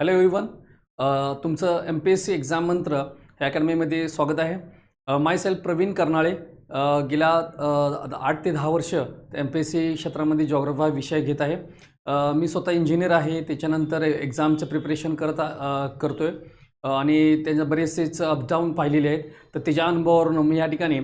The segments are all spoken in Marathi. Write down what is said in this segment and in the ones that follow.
हॅलो एव्हरीवन तुमचं M P S C exam Mantra ह्या अकॅडमीमध्ये स्वागत आहे. Myself Praveen Karnale. गेल्या आठ ते दहा वर्ष एम पी एस सी क्षेत्रामध्ये जॉग्राफी हा विषय घेत आहे. मी स्वतः इंजिनियर आहे. त्याच्यानंतर एक्झामचं प्रिपरेशन करत करतो आहे आणि त्याच्या बरेचसेच अपडाऊन पाहिलेले आहेत. तर त्याच्या अनुभवावरून मी या ठिकाणी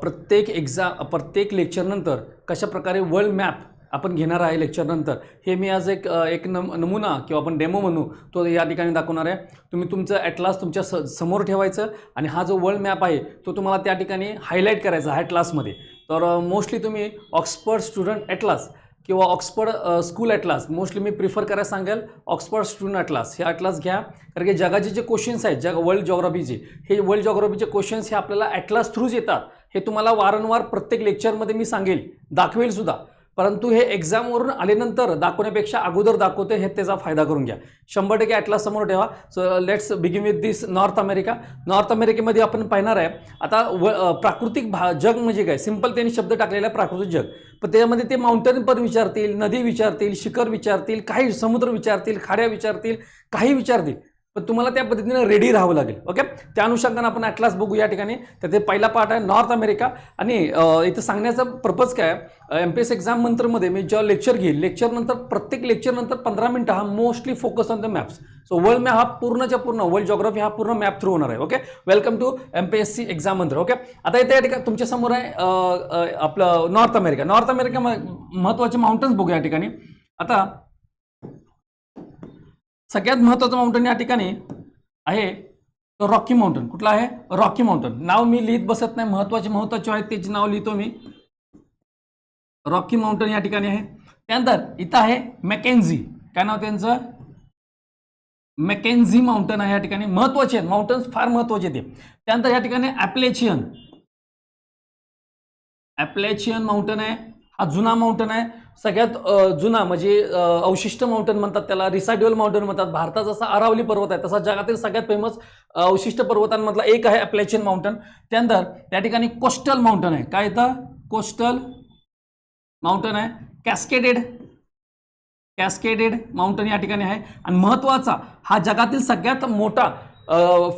प्रत्येक एक्झाम प्रत्येक लेक्चरनंतर कशाप्रकारे वर्ल्ड मॅप आपण घेणार आहे लेक्चरनंतर हे मी आज एक एक नम नमुना किंवा आपण डेमो म्हणू तो या ठिकाणी दाखवणार आहे. तुम्ही तुमचं ॲटलास तुमच्या स समोर ठेवायचं आणि हा जो वर्ल्ड मॅप आहे तो तुम्हाला त्या ठिकाणी हायलाईट करायचा ॲटलासमध्ये तर मोस्टली तुम्ही ऑक्सफर्ड स्टुडंट ॲटलास किंवा ऑक्सफर्ड स्कूल ॲटलास मोस्टली मी प्रिफर करायला सांगेल ऑक्सफर्ड स्टुडंट ॲटलास हे ॲटलास घ्या. कारण की जगाचे जे क्वेश्चन्स आहेत जग वर्ल्ड जॉग्रॉफीचे हे वर्ल्ड जॉग्रॉफीचे क्वेश्चन्स हे आपल्याला ॲटलास थ्रूच येतात. हे तुम्हाला वारंवार प्रत्येक लेक्चरमध्ये मी सांगेल. दाखवेल सुद्धा. परंतु हे एक्झामवरून आल्यानंतर दाखवण्यापेक्षा अगोदर दाखवते हे त्याचा फायदा करून घ्या. शंभर टक्के ॲटला समोर ठेवा. So let's begin with this North America North अमेरिकेमध्ये आपण पाहणार आहे आता व प्राकृतिक भा जग म्हणजे काय? सिंपल त्यांनी शब्द टाकलेला आहे प्राकृतिक जग. पण त्याच्यामध्ये ते माउंटेन पण विचारतील नदी विचारतील शिखर विचारतील काही समुद्र विचारतील खाड्या विचारतील काही विचारतील. पण तुम्हाला त्या पद्धतीने रेडी राहावं लागेल. ओके त्या अनुषंगाने आपण ॲटलास बघू या ठिकाणी. तर ते पहिला पार्ट आहे नॉर्थ अमेरिका आणि इथं सांगण्याचा पर्पज काय एम पी एस एक्झाम नंतरमध्ये मी जेव्हा लेक्चर घेईल लेक्चरनंतर प्रत्येक लेक्चरनंतर पंधरा मिनटं हा mostly focus on the maps so world map हा पूर्णच्या पूर्ण वर्ल्ड जॉग्राफी हा पूर्ण मॅप थ्रू होणार आहे. Okay welcome to M P S C exam नंतर ओके आता इथे या ठिकाणी तुमच्यासमोर आहे आपलं नॉर्थ अमेरिका नॉर्थ अमेरिका महत्त्वाचे माउंटन्स बघू या ठिकाणी. आता सगळ्यात महत्त्वाचं माउंटन या ठिकाणी आहे तो रॉकी माउंटन कुठला आहे? रॉकी माउंटन नाव मी लिहित बसत नाही. महत्त्वाचे महत्त्वाचे आहेत त्याचे नाव लिहितो मी. रॉकी माउंटन या ठिकाणी आहे. त्यानंतर इथं आहे मॅकेन्झी काय नाव त्यांचं? मॅकेन्झी माउंटन आहे या ठिकाणी. महत्त्वाचे आहेत. माउंटन्स फार महत्त्वाचे आहेत ते. त्यानंतर या ठिकाणी ॲप्लेचियन ॲप्लेचियन माउंटन आहे. हा जुना माउंटन आहे. सगळ्यात जुना म्हणजे अवशिष्ट माउंटन म्हणतात त्याला रिसाड्युअल माउंटन म्हणतात. भारतात जसा अरावली पर्वत आहे तसा जगातील सगळ्यात फेमस अवशिष्ट पर्वतांमधला एक आहे अप्लॅचियन माउंटन त्यानंतर त्या ठिकाणी कोस्टल माउंटन आहे. काय येतं कोस्टल माउंटन आहे. कॅस्केडेड कॅस्केडेड माउंटन या ठिकाणी आहे. आणि महत्त्वाचा हा जगातील सगळ्यात मोठा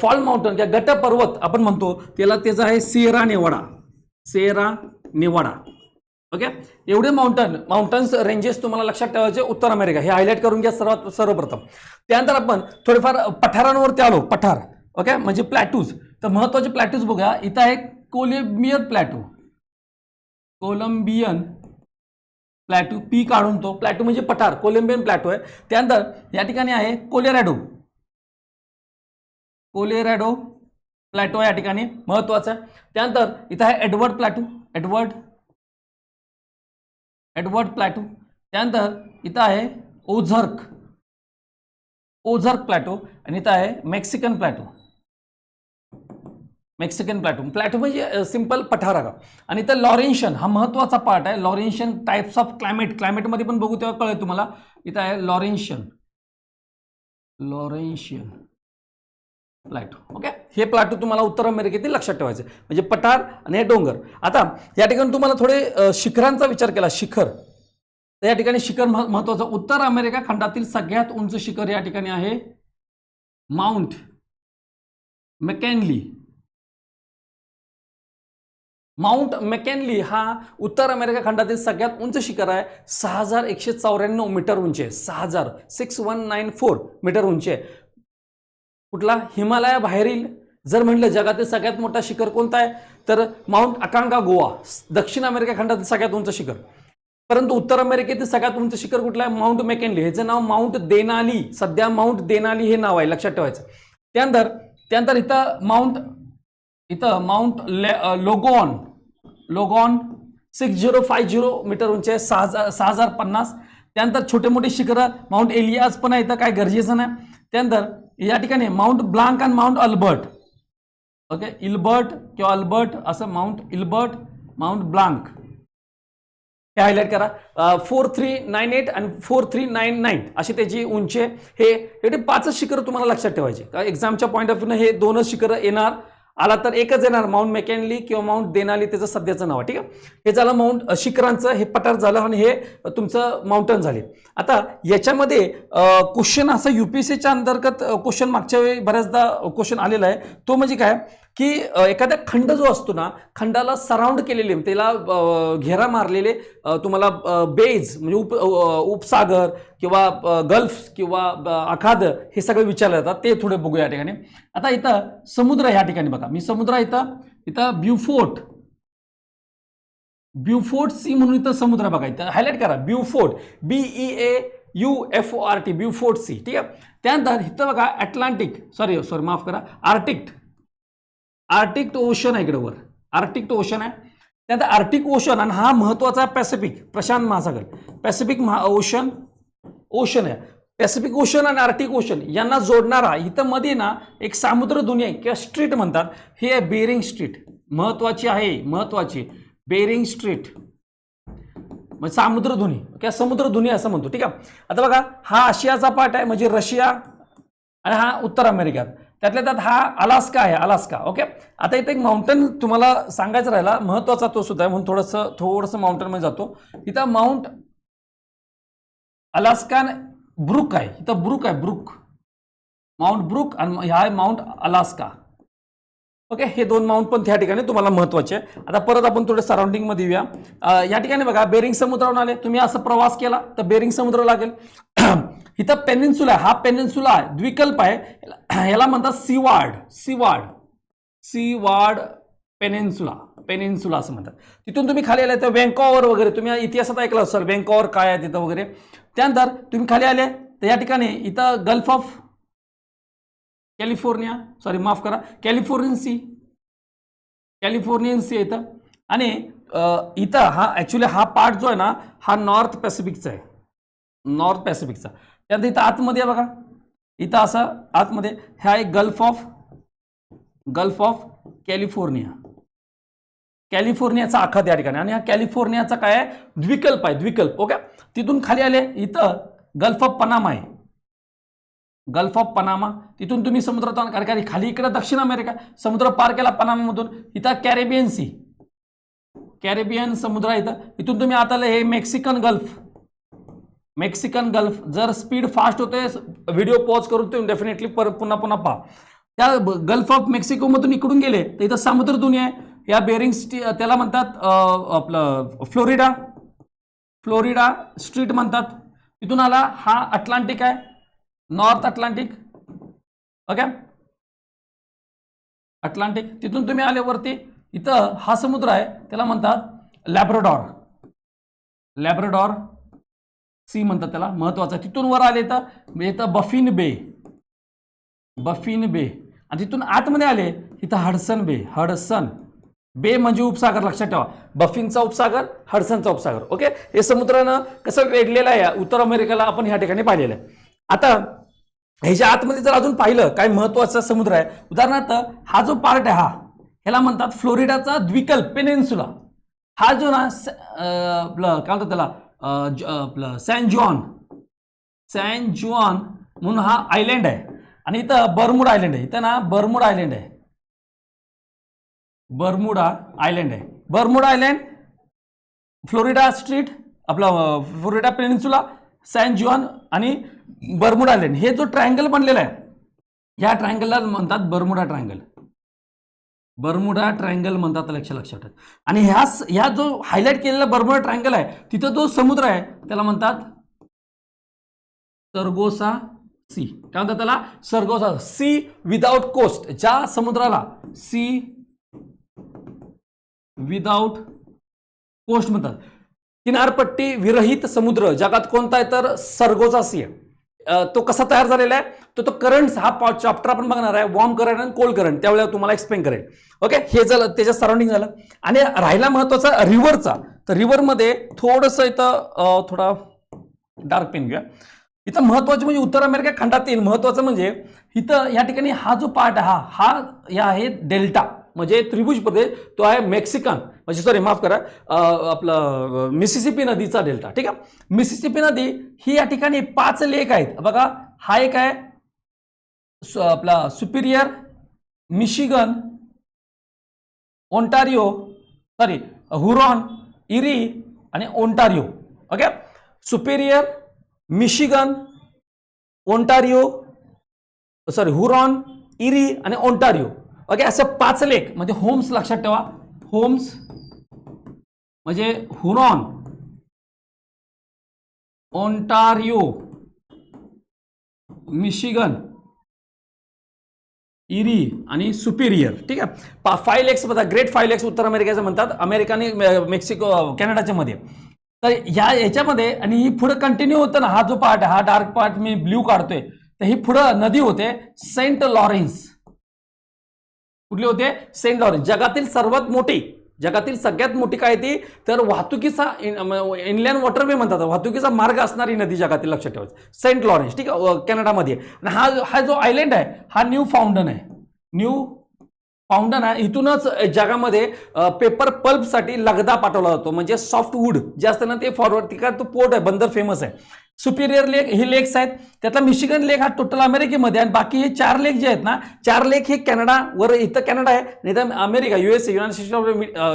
फॉल माउंटन किंवा गट पर्वत आपण म्हणतो त्याला त्याचा आहे Sierra Nevada Sierra Nevada okay एवढे माउंटन माउंटन्स रेंजेस तुम्हाला लक्षात ठेवायचे उत्तर अमेरिका. हे हायलाईट करून घ्या सर्वात सर्वप्रथम. त्यानंतर आपण थोडेफार पठारांवरती आलो पठार. ओके म्हणजे प्लॅटूज तर महत्त्वाचे प्लॅटूज बघा. इथं आहे कोलेमियर प्लॅटू कोलंबियन प्लॅटू पी काढून तो. प्लॅटू म्हणजे पठार. कोलंबियन प्लॅटू आहे. त्यानंतर या ठिकाणी आहे कोलेरॅडो कोलेरॅडो प्लॅटो या ठिकाणी महत्वाचं आहे. त्यानंतर इथं आहे Edward plateau Edward Edward plateau त्यानंतर इथं आहे ओझर्क. ओझर्क प्लॅटो आणि इथं आहे Mexican plateau Mexican plateau plateau म्हणजे सिंपल पठार आणि इथं लॉरेन्शियन हा महत्त्वाचा पार्ट आहे. लॉरेन्शियन टाईप्स ऑफ क्लायमेट क्लायमेटमध्ये पण बघू तेव्हा कळेल तुम्हाला. इथं आहे लॉरेन्शियन लॉरेन्शियन प्लॅटो ओके हे प्लॅटो तुम्हाला उत्तर अमेरिकेतील लक्षात ठेवायचे म्हणजे पठार आणि हे डोंगर. आता या ठिकाणी तुम्हाला थोडे शिखरांचा विचार केला शिखर. तर या ठिकाणी शिखर मह- महत्वाचं. उत्तर अमेरिका खंडातील सगळ्यात उंच शिखर या ठिकाणी आहे. माउंट मेकॅनली माउंट मेकॅनली हा उत्तर अमेरिका खंडातील सगळ्यात उंच शिखर आहे. सहा हजार एकशे चौऱ्याण्णव मीटर उंची आहे. सहा हजार six one nine four metre उंची आहे. कुठला? हिमालयाबाहेरील जर म्हटलं जगातील सगळ्यात मोठा शिखर कोणता आहे? तर माउंट अकांका गोवा दक्षिण अमेरिका खंडातील सगळ्यात उंच शिखर. परंतु उत्तर अमेरिकेतील सगळ्यात उंच शिखर कुठलं आहे? Mount McKinley. ह्याचं नाव माउंट देनाली. सध्या माउंट देनाली हे नाव आहे लक्षात ठेवायचं. त्यानंतर त्यानंतर इथं माउंट इथं माउंट ले Logan. Logan six zero five zero metre उंच आहे सहा हजार सहा हजार पन्नास. त्यानंतर छोटे मोठे शिखरं माउंट एलियास पण आहे इथं काय गरजेचं नाही. त्यानंतर या ठिकाणी माउंट ब्लांक आणि माउंट अल्बर्ट. ओके इल्बर्ट किंवा अल्बर्ट असं माउंट इल्बर्ट माउंट ब्लांक. हे हायलाईट करा. फोर थ्री नाईन एट आणि फोर थ्री नाईन नाईन अशी त्याची उंची हे पाचच शिखरं तुम्हाला लक्षात ठेवायचे. एक्झामच्या पॉईंट ऑफ व्ह्यूनं हे दोनच शिखरं येणार. आला तर एकच येणार माउंट मेकॅनली किंवा माउंट देनाली त्याचं सध्याचं नाव आहे ठीक आहे? हे झालं माउंट शिखरांचं हे पठार झालं आणि हे तुमचं माउंटन झाले. आता याच्यामध्ये क्वेश्चन असं सीच्या अंतर्गत क्वेश्चन मागच्या वेळी बऱ्याचदा क्वेश्चन आलेला आहे. तो म्हणजे काय? की एखादा खंड जो असतो ना खंडाला सराउंड केलेले त्याला घेरा मारलेले तुम्हाला बेज म्हणजे उप उपसागर किंवा गल्फ किंवा अखाद हे सगळे विचारले जातात ते थोडे बघूया या ठिकाणी. आता इथं समुद्र ह्या ठिकाणी बघा. मी समुद्र इथं इथं ब्युफोर्ट ब्युफोर्ट सी म्हणून इथं समुद्र बघा. इथं हायलाईट करा. Beaufort B E A U F O R T Beaufort sea ठीक आहे? त्यानंतर इथं बघा अटलांटिक सॉरी सॉरी माफ करा. आर्टिक आर्टिक टू ओशन आहे इकडे वर. आर्टिक टू ओशन आहे. त्यानंतर आर्टिक ओशन आणि हा महत्त्वाचा पॅसिफिक प्रशांत महासागर. पॅसिफिक महा ओशन ओशन आहे. पॅसिफिक ओशन आणि आर्टिक ओशन यांना जोडणारा इथं मध्ये ना एक समुद्र दुनिया आहे किंवा स्ट्रीट म्हणतात. हे आहे बेरिंग स्ट्रीट. महत्वाची आहे महत्वाची. Bering strait. म्हणजे सामुद्रधुनी किंवा समुद्रधुनी असं म्हणतो. ठीक आहे? आता बघा हा आशियाचा पार्ट आहे म्हणजे रशिया आणि हा उत्तर अमेरिका त्यातल्या त्यात हा अलास्का आहे अलास्का ओके आता इथे एक माउंटन तुम्हाला सांगायचं राहिला महत्त्वाचा तो सुद्धा आहे म्हणून थोडंसं थोडंसं माउंटनमध्ये जातो. इथं माउंट अलास्का ब्रुक आहे. इथं ब्रुक आहे ब्रुक माउंट ब्रुक आणि हा आहे माउंट अलास्का ओके हे दोन माउंट पण त्या ठिकाणी तुम्हाला महत्त्वाचे आहे. आता परत आपण थोडे सराउंडिंगमध्ये येऊया. या ठिकाणी बघा बेरिंग समुद्रावरून आले. तुम्ही असं प्रवास केला तर बेरिंग समुद्र लागेल. इथं पेनिन्सुला आहे. हा पेनिन्सुला आहे. द्विकल्प आहे. याला- म्हणतात Seward Seward Seward peninsula peninsula असं म्हणतात. तिथून तुम्ही खाली आले तर वेंकॉवर वगैरे. तुम्ही इतिहासात ऐकलं असाल. वेंकॉवर काय आहे तिथं वगैरे. त्यानंतर तुम्ही खाली आले तर या ठिकाणी इथं गल्फ ऑफ कॅलिफोर्निया सॉरी माफ करा. कॅलिफोर्नियन सी कॅलिफोर्नियन सी इथं. आणि इथं हा ॲक्च्युली हा पार्ट जो आहे ना हा नॉर्थ पॅसिफिकचा आहे. नॉर्थ पॅसिफिकचा त्यानंतर इथं आतमध्ये आहे बघा. इथं असं आतमध्ये हा आहे gulf of gulf of California कॅलिफोर्नियाचा आखात या ठिकाणी. आणि हा कॅलिफोर्नियाचा काय आहे? द्विकल्प आहे द्विकल्प ओके? तिथून खाली आले इथं गल्फ ऑफ पनामा आहे. गल्फ ऑफ पनामा तिथून तुम्ही समुद्रात आला, कारण खाली इकडे दक्षिण अमेरिका समुद्र पार केला पनामामधून इथं कॅरेबियन सी कॅरेबियन समुद्र आहे इथं. इथून तुम्ही आता हे मेक्सिकन गल्फ मेक्सिकन गल्फ जर स्पीड फास्ट होते व्हिडिओ पॉज करून तुम्ही डेफिनेटली पर पुन्हा पुन्हा पहा. त्या गल्फ ऑफ मेक्सिकोमधून इकडून गेले तर इथं समुद्र दुनिया आहे. या बेरिंग स्टी त्याला म्हणतात आपलं फ्लोरिडा. फ्लोरिडा स्ट्रीट म्हणतात. तिथून आला हा अटलांटिक आहे. North Atlantic. ओके? अटलांटिक. तिथून तुम्ही आले वरती. इथं हा समुद्र आहे. त्याला म्हणतात लॅब्रोडॉर. लॅब्रोडॉर सी म्हणतात त्याला महत्वाचं. तिथून वर आले तर येतं बफिन बे. बफिन बे. आणि तिथून आतमध्ये आले इथं हडसन बे. हडसन. बे म्हणजे उपसागर लक्षात ठेवा. बफिनचा उपसागर हडसनचा उपसागर. ओके? हे समुद्रानं कसं वेढलेलं आहे उत्तर अमेरिकेला आपण ह्या ठिकाणी पाहिलेलं आहे. आता ह्याच्या आतमध्ये जर अजून पाहिलं काय महत्त्वाचा समुद्र आहे. उदाहरणार्थ हा जो पार्ट आहे हा ह्याला म्हणतात फ्लोरिडाचा द्विकल्प पेनेन्सुला. हा जो ना आपलं काय म्हणतात त्याला? आपलं सॅन जॉन सॅन जुआन म्हणून हा आयलँड आहे. आणि इथं बर्मुड आयलँड आहे. इथं ना बर्मुड आयलँड आहे. बर्मुडा आयलँड आहे. बर्मुडा आयलँड फ्लोरिडा स्ट्रीट आपला फ्लोरिडा पेनिन्सुला सॅन जुआन आणि बर्मुडा आयलँड हे जो ट्रायंगल बनलेला आहे ह्या ट्रायंगलला म्हणतात बर्मुडा ट्रायंगल बर्मुडा ट्रायंगल म्हणतात लक्ष लक्षात ठेवा. आणि ह्या ह्या जो हायलाईट केलेला बर्मुडा ट्रायंगल आहे तिथं जो समुद्र आहे त्याला म्हणतात सर्गोसा सी. काय म्हणतात त्याला? सर्गोसा सी विदाउट कोस्ट ज्या समुद्राला सी विदाउट कोस्ट म्हणतात. किनारपट्टी विरहित समुद्र. जगात कोणता आहे तर सर्गोसा सी आहे. तो कसा तयार झालेला आहे? तो तो करंट हा चॅप्टर आपण बघणार आहे वॉर्म करंट आणि कोल्ड करंट त्यावेळेला तुम्हाला एक्सप्लेन करेल ओके हे झालं त्याच्या सराउंडिंग झालं. आणि राहिला महत्त्वाचा रिव्हरचा तर रिव्हरमध्ये थोडंसं इथं थोडा डार्क पेन घेऊया. इथं महत्वाचं म्हणजे उत्तर अमेरिका खंडातील महत्वाचं म्हणजे इथं या ठिकाणी हा जो पार्ट आहे हा हा या आहे डेल्टा म्हणजे त्रिभुज प्रदेश तो आहे मेक्सिकन. म्हणजे सॉरी माफ करा. आपलं मिसिसिपी नदीचा डेल्टा ठीक आहे? मिसिसिपी नदी ही या ठिकाणी पाच लेक आहेत. बघा हा एक आहे आपला Superior Michigan Ontario sorry Huron Erie आणि Ontario okay? Superior Michigan Ontario sorry Huron Erie आणि ओंटारिओ. ओके असे पाच लेख. म्हणजे होम्स लक्षात ठेवा. होम्स म्हणजे हुरॉन ओंटारिओ मिशिगन इरी आणि सुपिरियर. ठीक आहे? पा फाय एक्स बघा. ग्रेट फाय लेक्स उत्तर अमेरिकेचं म्हणतात. अमेरिकाने मेक्सिको कॅनडाच्या मध्ये. तर ह्या याच्यामध्ये आणि ही पुढे कंटिन्यू होतं ना हा जो पार्ट आहे हा डार्क पार्ट मी ब्ल्यू काढतोय. तर ही पुढं नदी होते सेंट लॉरेन्स कुठली होते? सेंट लॉरेन्स जगातील सर्वात मोठी जगातील सगळ्यात मोठी काय ती? तर वाहतुकीचा इनलँड वॉटरवे म्हणतात. वाहतुकीचा मार्ग असणारी नदी जगातील लक्षात ठेवायचं सेंट लॉरेन्स ठीक आहे? कॅनडामध्ये. आणि हा हा जो आयलंड आहे हा न्यू फाउंडन आहे. न्यू फाउंडन आहे इथूनच जगामध्ये पेपर पल्पसाठी लगदा पाठवला जातो. म्हणजे सॉफ्टवूड जे असतं ना ते फॉरवर्ड तिकडे तो पोर्ट आहे बंदर फेमस आहे. सुपिरियर लेक हे लेक्स आहेत. त्यातला मिशिगन लेक हा टोटल अमेरिकेमध्ये आणि बाकी हे चार लेक जे आहेत ना चार लेक हे कॅनडा वर इथं कॅनडा आहे. नाही तर America USA United States of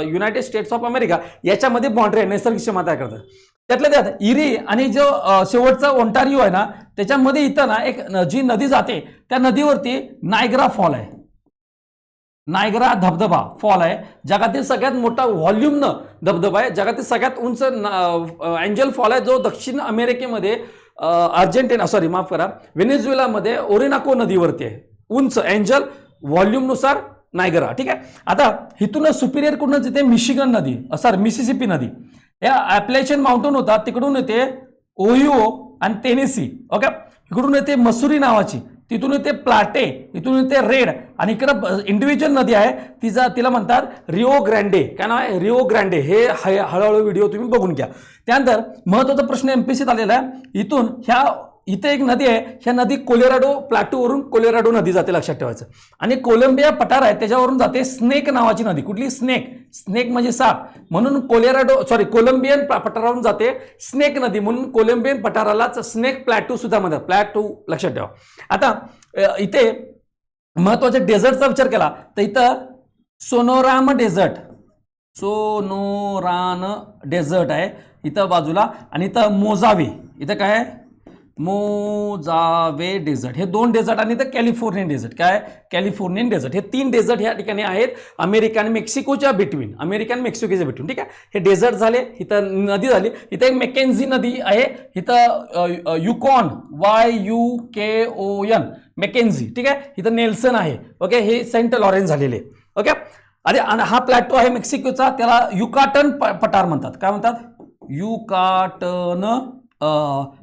United States of America याच्यामध्ये बाउंड्री आहे नैसर्गिक क्षमता करतात त्यातल्या त्यात इरी आणि जो शेवटचा ओंटारिओ आहे ना त्याच्यामध्ये इथं ना एक जी नदी जाते त्या नदीवरती नायग्रा फॉल आहे. नायग्रा धबधबा फॉल आहे. जगातील सगळ्यात मोठा व्हॉल्यूमनं धबधबा आहे. जगातील सगळ्यात उंच अँजल फॉल आहे. जो दक्षिण अमेरिकेमध्ये अर्जेंटिना सॉरी माफ करा व्हेनेझुएलामध्ये ओरिनाको नदीवरती आहे. उंच एंजल व्हॉल्युमनुसार नायगरा ठीक आहे? आता इथून सुपिरियर कुठूनच येते मिशिगन नदी सॉरी मिसिसिपी नदी. या ॲप्लेशन माउंटन होता. तिकडून येते ओहिओ आणि टेनेसी ओके इकडून येते मसुरी नावाची. तिथून ते प्लाटे इथून ते रेड आणि इकडं इंडिव्हिज्युअल नदी आहे. तिचा तिला म्हणतात रिओ ग्रँडे काय नाव आहे? रिओ ग्रँडे हे हळूहळू व्हिडिओ तुम्ही बघून घ्या. त्यानंतर महत्त्वाचा प्रश्न एम पी सीत आलेला आहे. इथून ह्या इथे एक नदी आहे ह्या नदी कोलेराडो प्लॅटूवरून कोलेराडो नदी जाते लक्षात ठेवायचं. आणि कोलंबिया पठार आहे त्याच्यावरून जाते स्नेक नावाची नदी. कुठली? स्नेक. स्नेक म्हणजे साप. म्हणून कोलेराडो सॉरी कोलंबियन पठारावरून जाते स्नेक नदी. म्हणून कोलंबियन पठारालाच स्नेक प्लॅटू सुद्धा म्हणतात. प्लॅटू लक्षात ठेवा. आता इथे महत्त्वाच्या डेझर्टचा विचार केला तर इथं सोनोराम डेझर्ट. सोनोरान डेझर्ट आहे इथं बाजूला. आणि इथं मोजावे. इथं काय आहे? मोजावे डेझर्ट. हे दोन डेझर्ट आणि इथं कॅलिफोर्नियन डेझर्ट. काय? Californian desert. हे तीन डेझर्ट ह्या ठिकाणी आहेत. अमेरिका आणि मेक्सिकोच्या बिटवीन अमेरिका आणि मेक्सिकोच्या बिटवीन ठीक आहे? हे डेझर्ट झाले इथं नदी झाली. इथं एक मेकेन्झी नदी आहे. इथं Yukon Y U K O N Mackenzie. ठीक आहे? इथं नेल्सन आहे. ओके? हे सेंट लॉरेन्स झालेले. ओके? अरे आणि हा प्लॅटो आहे मेक्सिकोचा. त्याला युकाटन प- पठार म्हणतात. काय म्हणतात? युकाटन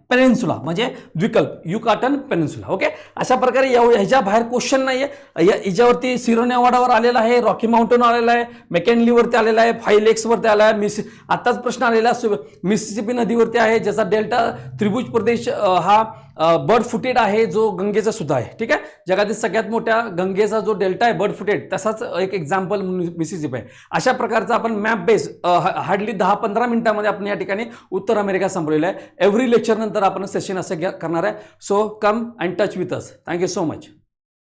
पेनिन्सुला म्हणजे द्विकल्प युकाटन पेनिन्सुला ओके अशा प्रकारे या ह्याच्या बाहेर क्वेश्चन नाही आहे याच्यावरती सिरोनेवाडावर आलेला आहे रॉकी माउंटन आलेला आहे मेकॅनलीवरती आलेला आहे फाय लेक्सवरती आला आहे मिस आत्ताच प्रश्न आलेला सु- मिसिसिपी नदीवरती आहे ज्याचा डेल्टा त्रिभुज प्रदेश हा बर्ड फुटेड आहे जो गंगेचा सुद्धा आहे. ठीक आहे? जगातील सगळ्यात मोठ्या गंगेचा जो डेल्टा आहे बर्ड फुटेड तसाच एक एक्झाम्पल मिसिसिप आहे. अशा प्रकारचा आपण मॅप बेस हार्डली दहा पंधरा मिनिटामध्ये आपण या ठिकाणी उत्तर अमेरिका संपलेला आहे. एव्हरी लेक्चरनंतर आपण सेशन असं घ्या- करणार आहे. So come and touch with us thank you so much